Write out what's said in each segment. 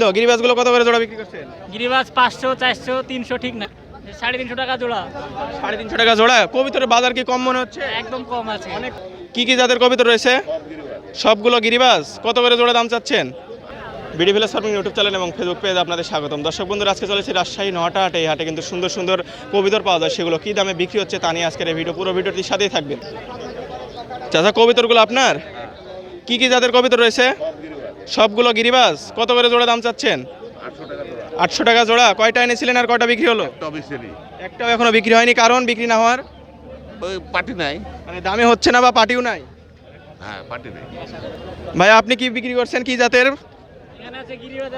তো গিরিবাজগুলো কত করে জোড়া বিক্রি করছেন? গিরিবাজ পাঁচশো চারশো তিনশো ঠিক না। সাড়ে তিনশো টাকা জোড়া। সাড়ে তিনশো টাকা জোড়া। কবিতরের বাজার কি কম মনে হচ্ছে? একদম কম আছে। অনেক কি কি জাতের কবিতর রয়েছে? সবগুলো গিরিবাজ কত করে জোড়া দাম চাচ্ছেন? BD village farming YouTube channel এবং ফেসবুক পেজে আপনাদের স্বাগতম। দর্শক বন্ধুরা আজকে চলেছে রাজশাহী নটা হাটে। এই হাটে কিন্তু সুন্দর সুন্দর কবিতর পাওয়া যায়। সেগুলো কি দামে বিক্রি হচ্ছে তা নিয়ে আজকের এই ভিডিও পুরো ভিডিওটির সাথেই থাকবেন। চাচা কবিতরগুলো আপনার? কি কি জাতের কবিতর রয়েছে? সবগুলো গিরিবাস? কত করে জোড়া দাম চাচ্ছেন? আটশো টাকা জোড়া। কয়টা এনেছিলেন আর কয়টা বিক্রি হলো? একটাও এখনও বিক্রি হয়নি। কারণ বিক্রি না হওয়ার? পার্টি নাই। মানে দামে হচ্ছে না বা পাটিও নাই? হ্যাঁ পার্টি নাই। ভাই আপনি কি বিক্রি করছেন কি জাতের? আছে গিরিবাজ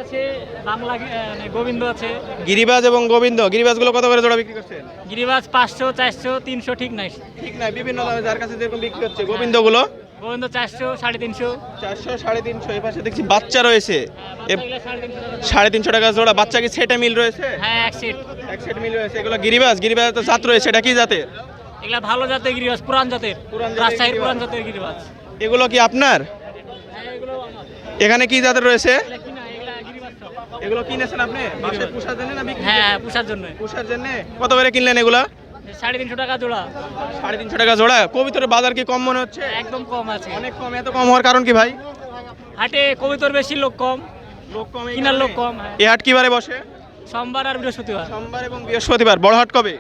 মানে গোবিন্দ আছে। গিরিবাজ এবং গোবিন্দ গিরিবাজগুলো কত করে জোড়া বিক্রি করছেন? গিরিবাজ পাঁচশো চারশো তিনশো ঠিক নাই। ঠিক নাই বিভিন্ন দামে যার কাছে যেরকম বিক্রি হচ্ছে গোবিন্দগুলো? গোবিন্দ চারশো সাড়ে তিনশো। চারশো সাড়ে তিনশো পাশে দেখছি বাচ্চা রয়েছে। সাড়ে তিনশো টাকা। সাড়ে তিনশো টাকা জোড়া। বাচ্চা কি সেটে মিল রয়েছে? হ্যাঁ এক সেট। এক সেট মিল রয়েছে। এগুলো তো জাত রয়েছে। এটা কি জাতের? এগুলা ভালো জাতের গিরিবাজ পুরান জাতের। পুরান জাতের রাজশাহীর পুরান জাতের গিরিবাজ এগুলো কি আপনার? হ্যাঁ এগুলো এখানে কি জাতের রয়েছে? এগুলা কিনেছেন আপনি? হ্যাঁ হ্যাঁ পুষার জন্য পোষার জন্য? কত করে কিনলেন এগুলা? সাড়ে তিনশো টাকা জোড়া। সাড়ে তিনশো টাকা জোড়া। কবিতরের বাজার কি কম মনে হচ্ছে? একদম কম আছে। অনেক কম এত কম হওয়ার কারণ কি ভাই? হাটে কবিতর বেশি লোক কম লোক কম কিনার লোক কম হ্যাঁ। এই হাট কিবারে বসে? সোমবার আর বৃহস্পতিবার। সোমবার এবং বৃহস্পতিবার। বড় হাট কবে?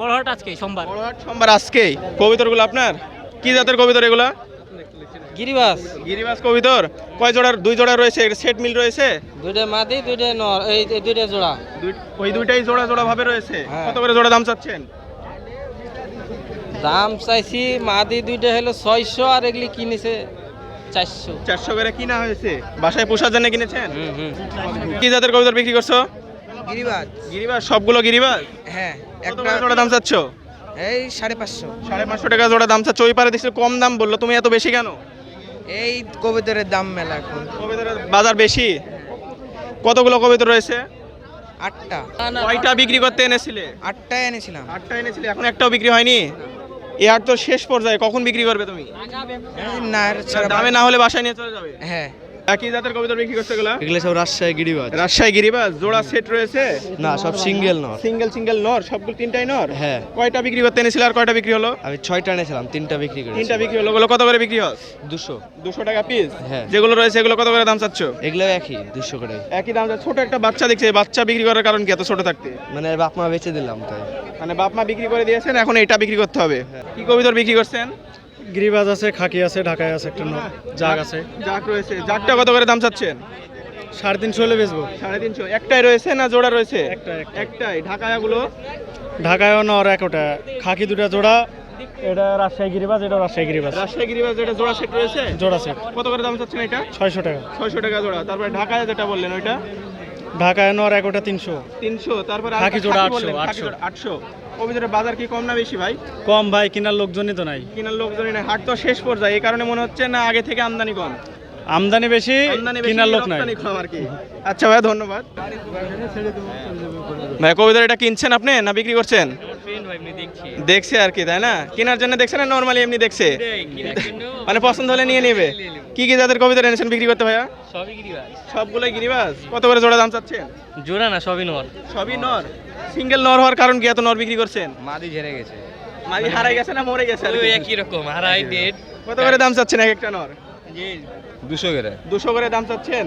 বড় হাট আজকে সোমবার। বড় হাট সোমবার আজকেই। কবিতরগুলো আপনার? কি জাতের কবিতর এগুলা? গিরিবাস। গিরিবাস কবিতর। কয় জোড়ার? দুই জোড়া রয়েছে সেট মিল রয়েছে? দুইটা মাদি দুইটা নর এই এই দুইটা জোড়া। ওই দুইটাই জোড়া জোড়া ভাবে রয়েছে। হ্যাঁ। কত করে জোড়া দাম চাচ্ছেন? দাম চাইছি মাদি দুইটা হলো ছয়শো আর এগুলি কিনেছে চারশো। চারশো করে কিনা হয়েছে? বাসায় পোষার জন্য কিনেছেন? হুম হুম। কি জাতের কবিতর বিক্রি করছ? গিরিবাস গিরিবাস সবগুলো গিরিবাস হ্যাঁ করে জোড়া দাম চাচ্ছ? এই সাড়ে পাঁচশো। সাড়ে পাঁচশো টাকা জোড়া দাম চাচ্ছ। ওই পারে দেখছি কম দাম বলল। তুমি এত বেশি কেন? এই কবিতরের দাম মেলা এখন। কবিতরের বাজার বেশি? কতগুলো কবিতর রয়েছে? আটটা। কয়টা বিক্রি করতে এনেছিলে? আটটায় এনেছিলাম। আটটা এনেছিলে। এখন একটাও বিক্রি হয়নি? আট তো শেষ পর্যায়ে কখন বিক্রি করবে তুমি? না দামে না হলে বাসায় নিয়ে চলে যাবে? হ্যাঁ। একই জাতের কবিতর বিক্রি করছে এগুলা? এগুলো সব রাজশাহী গিরিবাজ। রাজশাহী গিরিবাজ জোড়া সেট রয়েছে? না সব সিঙ্গেল নর। সিঙ্গেল সিঙ্গেল নর সবগুলো তিনটাই নর? হ্যাঁ। কয়টা বিক্রি করতে এনেছিলে আর কয়টা বিক্রি হলো? আমি ছয়টা এনেছিলাম তিনটা বিক্রি করেছি। তিনটা বিক্রি হলো ওগুলো কত করে বিক্রি হয়? দুশো। দুশো টাকা পিস হ্যাঁ। যেগুলো রয়েছে এগুলো কত করে দাম চাচ্ছ? এগুলো একই দুশো করে। একই দাম। ছোট একটা বাচ্চা দেখছে বাচ্চা বিক্রি করার কারণ কি এত ছোট থাকতে? মানে বাপ মা বেচে দিলাম তাই। মানে বাপ মা বিক্রি করে দিয়েছেন এখন এটা বিক্রি করতে হবে। কি কবিতর বিক্রি করছেন? গিরিবাজ আছে খাকি আছে ঢাকায় আছে একটা ন- জাগ আছে। জাক রয়েছে। জাকটা কত করে দাম চাচ্ছেন? সাড়ে তিনশো হলে বেচবো। সাড়ে তিনশো। একটাই রয়েছে না জোড়া রয়েছে? একটা, একটা। একটাই। ঢাকায়াগুলো? ঢাকায় নর এক ওটা খাকি দুটা জোড়া এটা রাজশাহী গিরিবাজ এটা রাজশাহী গিরিবাজ। রাজশাহী গিরিবাজ যেটা জোড়া সেট রয়েছে? জোড়া সেট। কত করে দাম চাচ্ছেন এটা? ছয়শো টাকা। ছয়শো টাকা জোড়া। তারপরে ঢাকায় যেটা বললেন ওইটা? ঢাকায় নর এক ওটা তিনশো। তিনশো তারপর খাকি জোড়া 800, আটশো। আটশো। কবিতরের বাজার কি কম না বেশি ভাই? কম ভাই কেনার লোকজনই তো নাই। কেনার লোকজনই নাই। হাট তো শেষ পর্যায়ে এই কারণে মনে হচ্ছে না আগে থেকে আমদানি কম। আমদানি বেশি কেনার লোক নাই। আর কি। আচ্ছা ভাই ধন্যবাদ। ভাই কবিতর এটা কিনছেন আপনি না বিক্রি করছেন? দেখছে। আর কি তাই না? কেনার জন্য দেখছে না নর্মালি এমনি দেখছে? মানে পছন্দ হলে নিয়ে নেবে। কি কি যাদের কবিতা এনেছেন বিক্রি করতে ভাইয়া? সবই গিরিবাজ। সবগুলোই গিরিবাস কত করে জোড়া দাম চাচ্ছেন? জোড়া না সবই নর। সবই নর। সিঙ্গেল নর হওয়ার কারণ কি এত নর বিক্রি করছেন? মাদি ঝেড়ে গেছে। মাঝি হারাই গেছে না মরে গেছে কি? একই রকম হারাই ডেট কত করে দাম চাচ্ছেন এক একটা নর? দুশো করে। দুশো করে দাম চাচ্ছেন?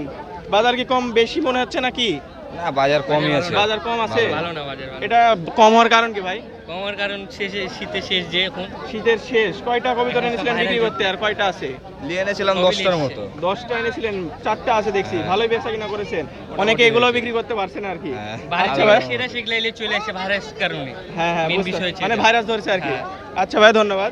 বাজার কি কম বেশি মনে হচ্ছে নাকি? না বাজার কমই আছে। বাজার কম আছে? ভালো। না বাজার এটা কম হওয়ার কারণ কি ভাই? কমার কারণ শেষে শীতে শেষ যে এখন শীতের শেষ। কয়টা কবিতা এনেছিলেন বিক্রি করতে? আর কয়টা আছে? নিয়ে এনেছিলাম দশটার মতো। দশটা এনেছিলেন চারটা আছে দেখছি। ভালোই বেচা কিনা করেছেন। অনেকে এগুলো বিক্রি করতে পারছেন আর কি। হ্যাঁ। আচ্ছা ভাই। সেটা শিখলে চলে আসে ভাইরাস কারণে। হ্যাঁ হ্যাঁ মানে ভাইরাস ধরছে আর কি। হ্যাঁ। আচ্ছা ভাই ধন্যবাদ।